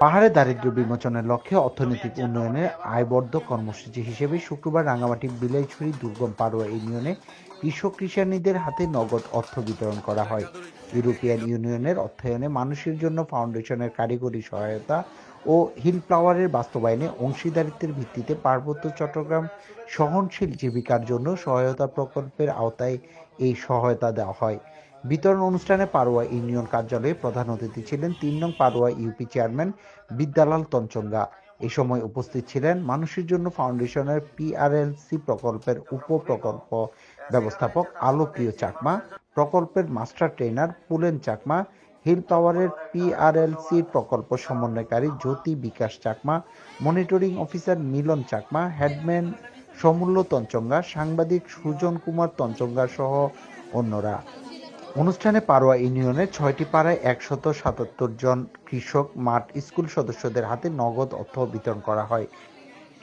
পাহাড়ে দারিদ্র্য বিমোচনের লক্ষ্যে অর্থনৈতিক উন্নয়নে আয়বর্ধক কর্মসূচি হিসেবে শুক্রবার রাঙামাটি বিলাইছড়ি দুর্গম পাড়ুয়া ইউনিয়নে কৃষক কৃষানীদের হাতে নগদ অর্থ বিতরণ করা হয়। ইউরোপিয়ান ইউনিয়নের অর্থায়নে মানুষের জন্য ফাউন্ডেশনের কারিগরি সহায়তা ও হিল ফ্লাওয়ারের বাস্তবায়নে অংশীদারিত্বের ভিত্তিতে পার্বত্য চট্টগ্রাম সহনশীল জীবিকার জন্য সহায়তা প্রকল্পের আওতায় এই সহায়তা দেওয়া হয়। বিতরণ অনুষ্ঠানে পারোয়া ইউনিয়ন কার্যালয়ে প্রধান অতিথি ছিলেন তিন নং পারোয়া ইউপি চেয়ারম্যান বিদ্যালাল তঞ্চঙ্গা এ সময় উপস্থিত ছিলেন মানুষের জন্য ফাউন্ডেশনের পিআরএলসি প্রকল্পের উপ প্রকল্প ব্যবস্থাপক আলোপ্রিয় চাকমা, প্রকল্পের master trainer Pulen Chakma, hill পাওয়ারের পিআরএলসি প্রকল্প সমন্বয়কারী Jyoti Bikash Chakma, monitoring officer Milon Chakma, headman Somulyo Tanchangya, সাংবাদিক সুজন কুমার তঞ্চঙ্গা সহ অন্যরা। অনুষ্ঠানে পারোয়া ইউনিয়নের ছয়টি পাড়ায় একশত সাতাত্তর জন কৃষক, মাঠ, স্কুল সদস্যদের হাতে নগদ অর্থ বিতরণ করা হয়।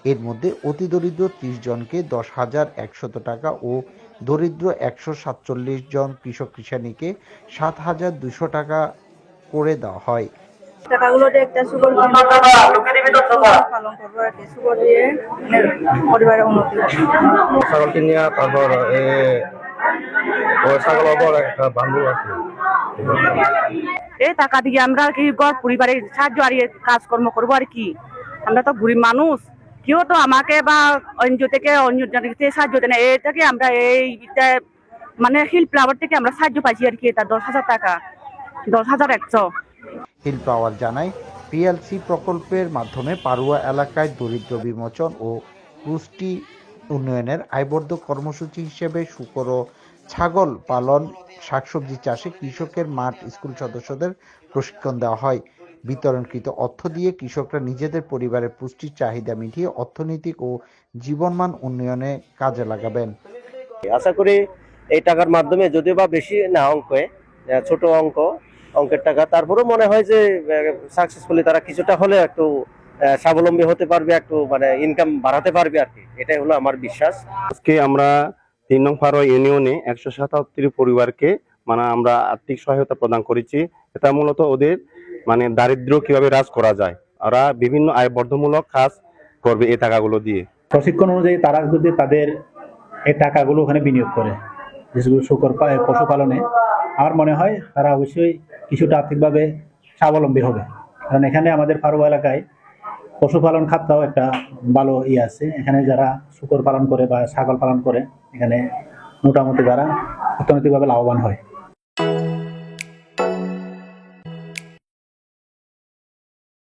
এর মধ্যে অতি দরিদ্র ত্রিশ জনকে দশ হাজার একশত টাকা ও দরিদ্র একশো সাতচল্লিশ জন কৃষক কৃষানীকে সাত হাজার দুশো টাকা করে দেওয়া হয়। টাকাগুলো একটা সুগর পালন করব আর কি সুগর দিয়ে পরিবারের উন্নতি ছাগলকে নিয়ে তারপর ছাগল আবার একটা বান্ধব আর কি। এই টাকা দিয়ে আমরা কি ঘর পরিবারের সাহায্য আর ইয়ে কাজকর্ম করব আর কি। আমরা তো গরিব মানুষ কেউ তো আমাকে বা অন্য থেকে অন্য সাহায্য দেয় না। এটাকে আমরা এই মানে হিল ফ্লাওয়ার থেকে আমরা সাহায্য পাইছি আর কি এটা দশ হাজার টাকা দশ হাজার একশো। হিল পাওয়ার জানায়, পিএলসি প্রকল্পের মাধ্যমে পারুয়া এলাকায় দরিদ্র বিমোচন ও পুষ্টি উন্নয়নের আয়বর্ধক কর্মসূচি হিসেবে শুকর ও ছাগল পালন শাকসবজি চাষে কৃষকের মাঠ, স্কুল সদস্যদের প্রশিক্ষণ দেওয়া হয়। বিতরণকৃত অর্থ দিয়ে কৃষকরা নিজেদের পরিবারের পুষ্টির চাহিদা মিটিয়ে অর্থনৈতিক ও জীবনমান উন্নয়নে কাজে লাগাবেন। আশা করি এই টাকার মাধ্যমে যদিও বা বেশি না অঙ্কে ছোট অঙ্ক অঙ্কের টাকা। তারপরেও মনে হয় যে সাকসেসফুলি তারা কিছুটা হলে একটু স্বাবলম্বী হতে পারবে একটু মানে ইনকাম বাড়াতে পারবে আর কি। এটাই হলো আমার বিশ্বাস। আজকে আমরা তিন নং ফারোয়া ইউনিয়নে একশো সাতাত্তর পরিবারকে মানে আমরা আর্থিক সহায়তা প্রদান করেছি। এটা মূলত ওদের মানে দারিদ্র্য কীভাবে হ্রাস করা যায়। ওরা বিভিন্ন আয় বর্ধমূলক কাজ করবে এই টাকাগুলো দিয়ে। প্রশিক্ষণ অনুযায়ী তারা যদি তাদের এই টাকাগুলো ওখানে বিনিয়োগ করে যেগুলো শুকর পা- পশুপালনে আমার মনে হয় তারা অবশ্যই কিছুটা আর্থিকভাবে স্বাবলম্বী হবে। কারণ এখানে আমাদের ফারুয়া এলাকায় পশুপালন খাতটাও একটা ভালো ইয়ে আছে। এখানে যারা শুকর পালন করে বা ছাগল পালন করে, এখানে মোটামুটি তারা অর্থনৈতিকভাবে লাভবান হয়।